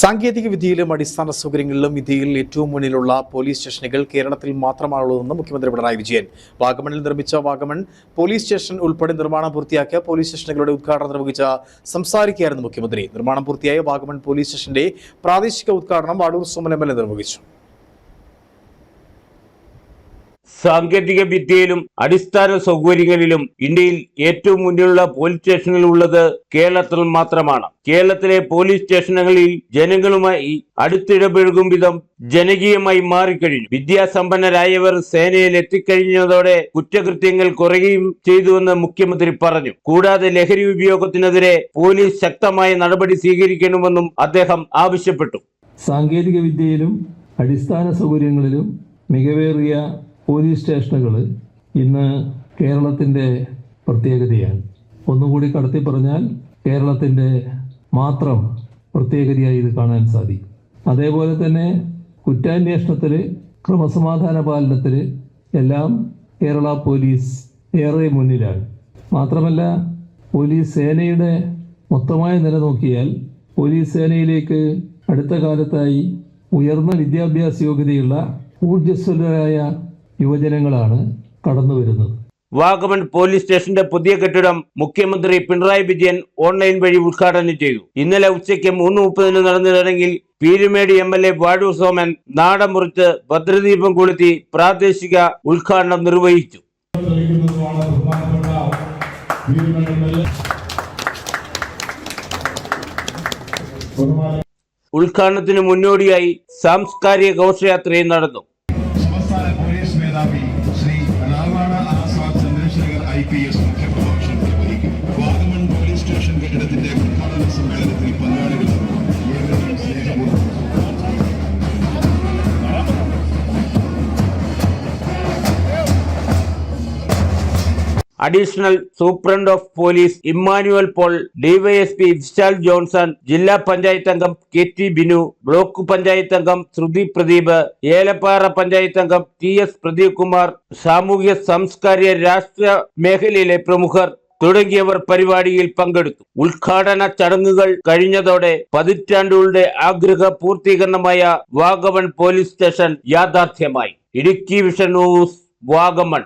സാങ്കേതിക വിദ്യയിലും അടിസ്ഥാന സൗകര്യങ്ങളിലും ഇന്ത്യയിൽ ഏറ്റവും മുന്നിലുള്ള പോലീസ് സ്റ്റേഷനുകൾ കേരളത്തിൽ മാത്രമാണുള്ളതെന്ന് മുഖ്യമന്ത്രി പിണറായി വിജയൻ. വാഗമണിൽ നിർമ്മിച്ച വാഗമൺ പോലീസ് സ്റ്റേഷൻ ഉൾപ്പെടെ നിർമ്മാണം പൂർത്തിയാക്കിയ പോലീസ് സ്റ്റേഷനുകളുടെ ഉദ്ഘാടനം നിർവഹിച്ച സംസാരിക്കുകയായിരുന്നു മുഖ്യമന്ത്രി. നിർമ്മാണം പൂർത്തിയായ വാഗമൺ പോലീസ് സ്റ്റേഷന്റെ പ്രാദേശിക ഉദ്ഘാടനം വാടൂർ സോമൻ എ നിർവഹിച്ചു. സാങ്കേതിക വിദ്യയിലും അടിസ്ഥാന സൗകര്യങ്ങളിലും ഇന്ത്യയിൽ ഏറ്റവും മുന്നിലുള്ള പോലീസ് സ്റ്റേഷനുകൾ ഉള്ളത് കേരളത്തിൽ മാത്രമാണ്. കേരളത്തിലെ പോലീസ് സ്റ്റേഷനുകളിൽ ജനങ്ങളുമായി അടുത്തിടപഴകും വിധം ജനകീയമായി മാറിക്കഴിഞ്ഞു. വിദ്യാസമ്പന്നരായവർ സേനയിൽ എത്തിക്കഴിഞ്ഞതോടെ കുറ്റകൃത്യങ്ങൾ കുറയുകയും ചെയ്തുവെന്ന് മുഖ്യമന്ത്രി പറഞ്ഞു. കൂടാതെ ലഹരി ഉപയോഗത്തിനെതിരെ പോലീസ് ശക്തമായ നടപടി സ്വീകരിക്കണമെന്നും അദ്ദേഹം ആവശ്യപ്പെട്ടു. സാങ്കേതിക വിദ്യയിലും അടിസ്ഥാന സൗകര്യങ്ങളിലും മികവേറിയ പോലീസ് സ്റ്റേഷനുകൾ ഇന്ന് കേരളത്തിന്റെ പ്രത്യേകതയാണ്. ഒന്നുകൂടി കടത്തി പറഞ്ഞാൽ കേരളത്തിന്റെ മാത്രം പ്രത്യേകതയായി ഇത് കാണാൻ സാധിക്കും. അതേപോലെ തന്നെ കുറ്റാന്വേഷണത്തിൽ ക്രമസമാധാന പാലനത്തിൽ എല്ലാം കേരള പോലീസ് ഏറെ മുന്നിലാണ്. മാത്രമല്ല പോലീസ് സേനയുടെ മൊത്തമായ നില നോക്കിയാൽ പോലീസ് സേനയിലേക്ക് അടുത്ത കാലത്തായി ഉയർന്ന വിദ്യാഭ്യാസ യോഗ്യതയുള്ള ഊർജസ്വലരായ യുവജനങ്ങളാണ് കടന്നു വരുന്നത്. വാഗമൺ പോലീസ് സ്റ്റേഷന്റെ പുതിയ കെട്ടിടം മുഖ്യമന്ത്രി പിണറായി വിജയൻ ഓൺലൈൻ വഴി ഉദ്ഘാടനം ചെയ്തു. ഇന്നലെ ഉച്ചയ്ക്ക് മൂന്ന് മുപ്പതിന് നടന്ന ചടങ്ങിൽ Peermade M L A Vazhoor Soman നാടൻ മുറിച്ച് ഭദ്രദീപം കൊളുത്തി പ്രാദേശിക ഉദ്ഘാടനം നിർവഹിച്ചു. ഉദ്ഘാടനത്തിന് മുന്നോടിയായി സാംസ്കാരിക ഘോഷയാത്രയും നടന്നു. മേധാവി Shri രാമാണ Azad Chandrashekhar I P S Additional superintendent of police Immanuel Paul DYSP Vishal Johnson ജില്ലാ പഞ്ചായത്ത് അംഗം K T Binu block panchayat അംഗം ശ്രുതി പ്രദീപ് ഏലപ്പാറ പഞ്ചായത്ത് അംഗം ടി എസ് പ്രദീപ് കുമാർ സാമൂഹ്യ സാംസ്കാരിക രാഷ്ട്രീയ മേഖലയിലെ പ്രമുഖർ തുടങ്ങിയവർ പരിപാടിയിൽ പങ്കെടുത്തു. ഉദ്ഘാടന ചടങ്ങുകൾ കഴിഞ്ഞതോടെ പതിറ്റാണ്ടുകളുടെ ആഗ്രഹ പൂർത്തീകരണമായ വാഗമൺ പോലീസ് സ്റ്റേഷൻ യാഥാർത്ഥ്യമായി. Idukki vision news Vagamon.